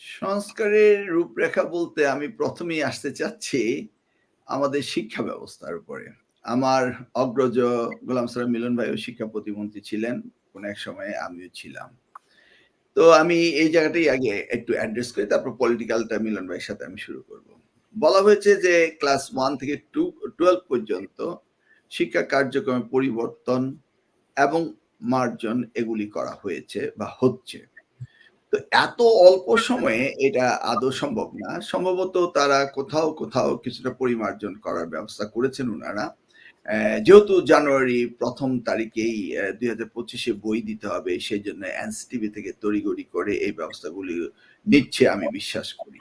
সংস্কারের রূপরেখা বলতে আমি প্রথমেই আসতে চাচ্ছি আমাদের শিক্ষা ব্যবস্থার উপরে। আমার অগ্রজ গোলাম সালাম মিলন ভাইও শিক্ষা প্রতিমন্ত্রী ছিলেন। কোন এক সময়ে আমিও ছিলাম। তো আমি এই জায়গাটাই আগে একটু অ্যাড্রেস করি, তারপর পলিটিক্যালটা মিলন ভাইয়ের সাথে আমি শুরু করব। বলা হয়েছে যে ক্লাস ওয়ান থেকে টু 12 পর্যন্ত শিক্ষা কার্যক্রমে পরিবর্তন এবং মার্জন এগুলি করা হয়েছে বা হচ্ছে। তো এত অল্প সময়ে এটা আদৌ সম্ভব না। সম্ভবত তারা কোথাও, কোথাও কিছুটা পরিমার্জন করার ব্যবস্থা করেছেন ওনারা যেহেতু জানুয়ারি প্রথম তারিখেই দুই হাজার পঁচিশে বই দিতে হবে সেই জন্য এনসিটিভি থেকে তড়িগড়ি করে এই ব্যবস্থাগুলি নিচ্ছে আমি বিশ্বাস করি।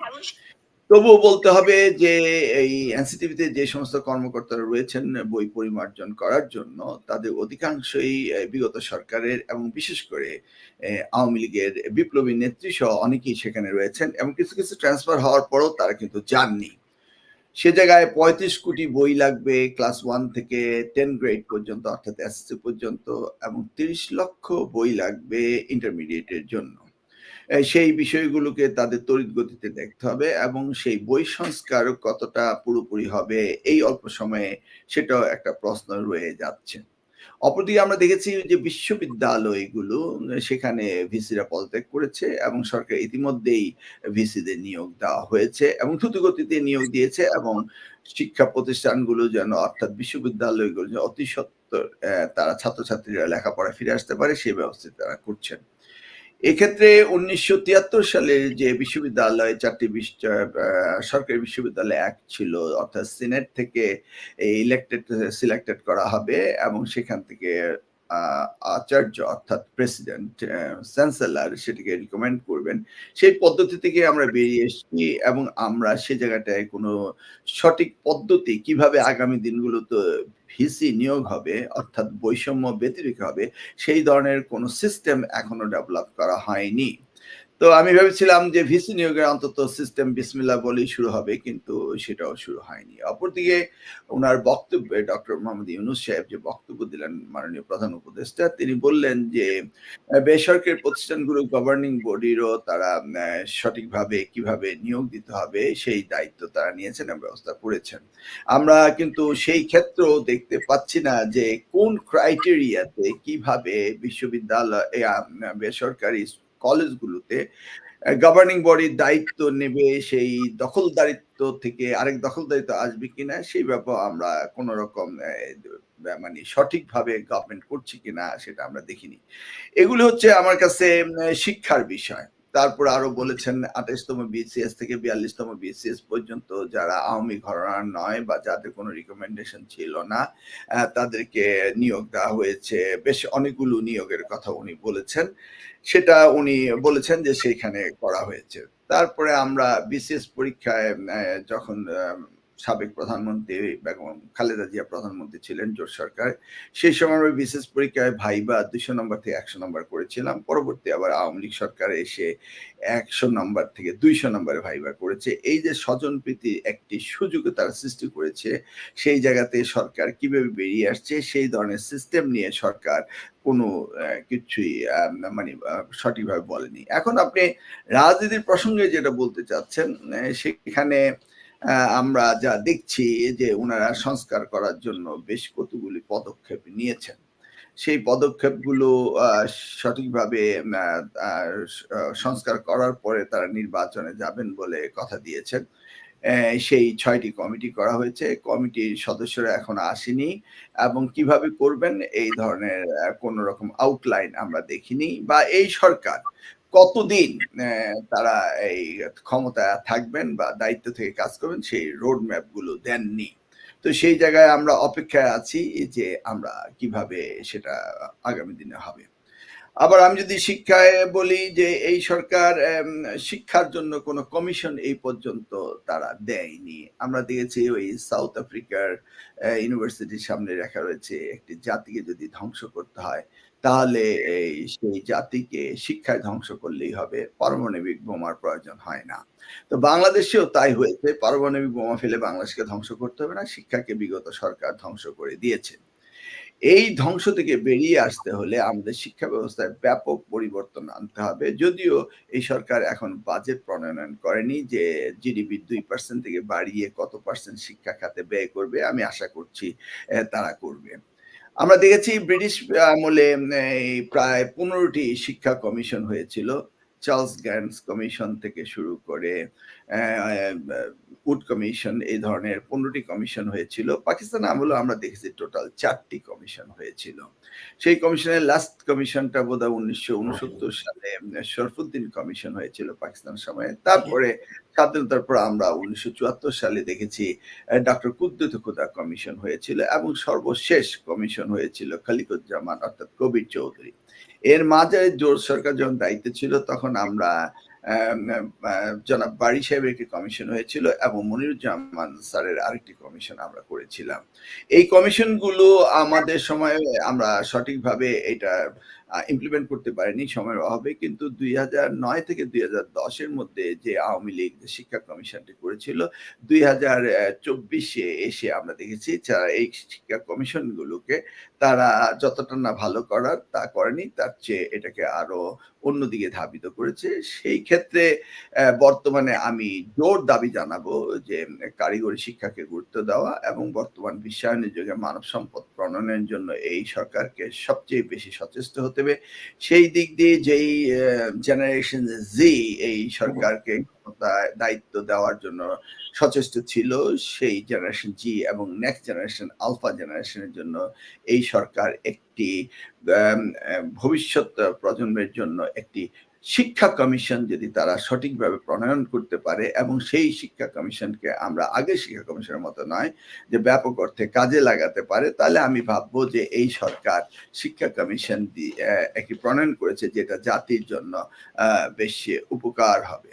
তবুও বলতে হবে যে এই এনসিটিভিতে যে সমস্ত কর্মকর্তারা রয়েছেন বই পরিমার্জন করার জন্য তাদের অধিকাংশই বিগত সরকারের এবং বিশেষ করে আওয়ামী লীগের বিপ্লবী নেত্রী সহ অনেকেই সেখানে রয়েছেন এবং কিছু, কিছু ট্রান্সফার হওয়ার পরও তারা কিন্তু যাননি। সে জায়গায় ৩৫ কোটি বই লাগবে ক্লাস ওয়ান থেকে টেন গ্রেড পর্যন্ত অর্থাৎ এসএসসি পর্যন্ত এবং ৩০ লক্ষ বই লাগবে ইন্টারমিডিয়েটের জন্য। সেই বিষয়গুলোকে তাদের তড়িৎ গতিতে দেখতে হবে এবং সেই বই সংস্কার কতটা পুরোপুরি হবে এই অল্প সময়ে সেটাও একটা প্রশ্ন রয়ে যাচ্ছে। অপরদিকে আমরা দেখেছি যে বিশ্ববিদ্যালয়গুলো সেখানে ভিসিরা পদত্যাগ করেছে এবং সরকার ইতিমধ্যেই ভিসিদের নিয়োগ দেওয়া হয়েছে এবং দ্রুতগতিতে নিয়োগ দিয়েছে এবং শিক্ষা প্রতিষ্ঠানগুলো যেন অর্থাৎ বিশ্ববিদ্যালয়গুলো যেন অতি সত্বর অ্যা তারা ছাত্রছাত্রীরা লেখাপড়া ফিরে আসতে পারে সেই ব্যবস্থা তারা করছেন। এক্ষেত্রে ১৯৭৩ সালের যে বিশ্ববিদ্যালয় ৪ টি বিশ সরকারি বিশ্ববিদ্যালয় এক ছিল, অর্থাৎ সিনেট থেকে ইলেক্টেড সিলেক্টেড করা হবে এবং সেখান থেকে আচার্য অর্থাৎ প্রেসিডেন্ট চ্যান্সেলর সেটিকে রিকমেন্ড করবেন। সেই পদ্ধতি থেকে আমরা বেরিয়ে এসেছি এবং আমরা সে জায়গাটায় কোনো সঠিক পদ্ধতি কীভাবে আগামী দিনগুলোতে ভিসি নিয়োগ হবে, অর্থাৎ বৈষম্য ব্যতিরিক হবে, সেই ধরনের কোনো সিস্টেম এখনও ডেভেলপ করা হয়নি। তো আমি ভেবেছিলাম যে ভিসি নিয়োগের অন্তত সিস্টেম বিসমিল্লাহ বলেই শুরু হবে, কিন্তু সেটাও শুরু হয়নি। অপরদিকে উনার বক্তব্যে ডক্টর মোহাম্মদ ইউনুস সাহেব যে বক্তব্য দিলেন মাননীয় প্রধান উপদেষ্টা, তিনি বললেন যে বেসরকারি প্রতিষ্ঠানগুলো গভর্নিং বডিরও তারা সঠিকভাবে কীভাবে নিয়োগ দিতে হবে সেই দায়িত্ব তারা নিয়েছেন ব্যবস্থা করেছেন। আমরা কিন্তু সেই ক্ষেত্রেও দেখতে পাচ্ছি না যে কোন ক্রাইটেরিয়াতে কীভাবে বিশ্ববিদ্যালয় বেসরকারি কলেজগুলোতে গভর্নিং বডির দায়িত্ব নেবে, সেই দখলদারিত্ব থেকে আরেক দখলদারিত্ব আসবে কিনা, সেই ব্যাপার আমরা কোন রকম মানে সঠিকভাবে গভর্নমেন্ট করছি কিনা, সেটা আমরা দেখিনি। এগুলো হচ্ছে আমার কাছে শিক্ষার বিষয়। তারপরে আরও বলেছেন আঠাশতম বিসিএস থেকে বিয়াল্লিশতম বিসিএস পর্যন্ত যারা আওয়ামী ঘরানার নয় বা যাদের কোনো রিকমেন্ডেশন ছিল না তাদেরকে নিয়োগ দেওয়া হয়েছে। বেশ অনেকগুলো নিয়োগের কথা উনি বলেছেন। সেটা উনি বলেছেন যে সেইখানে করা হয়েছে। তারপরে আমরা বিসিএস পরীক্ষায় যখন সাবেক প্রধানমন্ত্রী বেগম খালেদা জিয়া প্রধানমন্ত্রী ছিলেন জোট সরকার। সেই সময় আমরা বিশেষ পরীক্ষায় ভাইবা ২০০ নম্বর থেকে ১০০ নম্বর করেছিলাম। পরবর্তী আবার আওয়ামী লীগ সরকার এসে ১০০ নম্বর থেকে ২০০ নম্বরে ভাইবা করেছে। এই যে স্বজনপ্রীতির একটি সুযোগও তারা সৃষ্টি করেছে, সেই জায়গাতে সরকার কীভাবে বেরিয়ে আসছে, সেই ধরনের সিস্টেম নিয়ে সরকার কোনো কিছুই মানে সঠিকভাবে বলেনি। এখন আপনি রাজনীতির প্রসঙ্গে যেটা বলতে চাচ্ছেন সেখানে আমরা যা দেখছি যে ওনারা সংস্কার করার জন্য বেশ কতগুলি পদক্ষেপ নিয়েছেন। সেই পদক্ষেপগুলো সঠিকভাবে সংস্কার করার পরে তারা নির্বাচনে যাবেন বলে কথা দিয়েছেন। সেই ছয়টি কমিটি করা হয়েছে। কমিটির সদস্যরা এখন আসেনি এবং কীভাবে করবেন এই ধরনের কোন রকম আউটলাইন আমরা দেখিনি বা এই সরকার কতদিন তারা এই ক্ষমতা থাকবেন বা দায়িত্ব থেকে কাজ করবেন, সেই রোড ম্যাপগুলো দেননি। তো সেই জায়গায় আমরা অপেক্ষায় আছি যে আমরা কীভাবে সেটা আগামী দিনে হবে। আবার আমি যদি শিক্ষায় বলি যে এই সরকার শিক্ষার জন্য কোন কমিশন এই পর্যন্ত তারা দেয়নি। আমরা দেখেছি ওই সাউথ আফ্রিকার ইউনিভার্সিটির সামনে লেখা রয়েছে, একটি জাতিকে যদি ধ্বংস করতে হয়, তাহলে এই সেই জাতিকে শিক্ষায় ধ্বংস করলেই হবে। পারমাণবিক বোমার প্রয়োজন হয় না। তো বাংলাদেশেও তাই হয়েছে। পারমাণবিক বোমা ফেলে বাংলাদেশকে ধ্বংস করতে হবে না। শিক্ষাকে বিগত সরকার ধ্বংস করে দিয়েছে। এই ধ্বংস থেকে বেরিয়ে আসতে হলে আমাদের শিক্ষা ব্যবস্থায় ব্যাপক পরিবর্তন আনতে হবে। যদিও এই সরকার এখন বাজেট প্রণয়ন করেনি যে জিডিপির দুই পার্সেন্ট থেকে বাড়িয়ে কত পার্সেন্ট শিক্ষা খাতে ব্যয় করবে। আমি আশা করছি তারা করবে। আমরা দেখেছি ব্রিটিশ আমলে প্রায় পনেরোটি শিক্ষা কমিশন হয়েছিল। চার্লস গ্যান্টস কমিশন থেকে শুরু করে উড কমিশন এই ধরনের ১৫ টি কমিশন হয়েছিল। পাকিস্তান আমলেও আমরা দেখেছি টোটাল ৪ টি কমিশন হয়েছিল। সেই কমিশনের লাস্ট কমিশনটা বোধহয় ১৯৬৯ সালে শরফুদ্দিন কমিশন হয়েছিল পাকিস্তান সময়ে। তারপরে স্বাধীনতার পর আমরা ১৯৭৪ সালে দেখেছি ডক্টর কুদ্দুত খুদা কমিশন হয়েছিল এবং সর্বশেষ কমিশন হয়েছিল খালিকুজ্জামান অর্থাৎ কবির চৌধুরী। এর মাঝে জোর সরকার যখন দায়িত্বে ছিল, তখন আমরা জনাব বাড়ি সাহেবের একটি কমিশন হয়েছিল এবং মনিরুজ্জামান স্যারের আরেকটি কমিশন আমরা করেছিলাম। এই কমিশনগুলো আমাদের সময়ে আমরা সঠিকভাবে এটা ইমপ্লিমেন্ট করতে পারেনি সময়ের অভাবে। কিন্তু ২০০৯ থেকে দুই হাজার দশের মধ্যে যে আওয়ামী লীগ শিক্ষা কমিশনটি করেছিল, দুই হাজার চব্বিশে এসে আমরা দেখেছি যা এই শিক্ষা কমিশনগুলোকে তারা যতটা না ভালো করার তা করেনি। তার চেয়ে এটাকে আরও অন্যদিকে ধাবিত করেছে। সেই ক্ষেত্রে বর্তমানে আমি জোর দাবি জানাব যে কারিগরি শিক্ষাকে গুরুত্ব দেওয়া এবং বর্তমান বিশ্বায়নের যুগে মানব সম্পদ প্রণয়নের জন্য এই সরকারকে সবচেয়ে বেশি সচেষ্ট হতে হবে। সেই দিক দিয়ে যেই জেনারেশন জি এই সরকারকে দায়িত্ব দেওয়ার জন্য সচেষ্ট ছিল, সেই জেনারেশন জি এবং নেক্সট জেনারেশন আলফা জেনারেশনের জন্য এই সরকার একটি ভবিষ্যৎ প্রজন্মের জন্য একটি শিক্ষা কমিশন যদি তারা সঠিকভাবে প্রণয়ন করতে পারে এবং সেই শিক্ষা কমিশনকে আমরা আগে শিক্ষা কমিশনের মতো নয় যে ব্যাপক অর্থে কাজে লাগাতে পারে, তাহলে আমি ভাববো যে এই সরকার শিক্ষা কমিশন দিয়ে একটি প্রণয়ন করেছে যেটা জাতির জন্য বেশি উপকার হবে।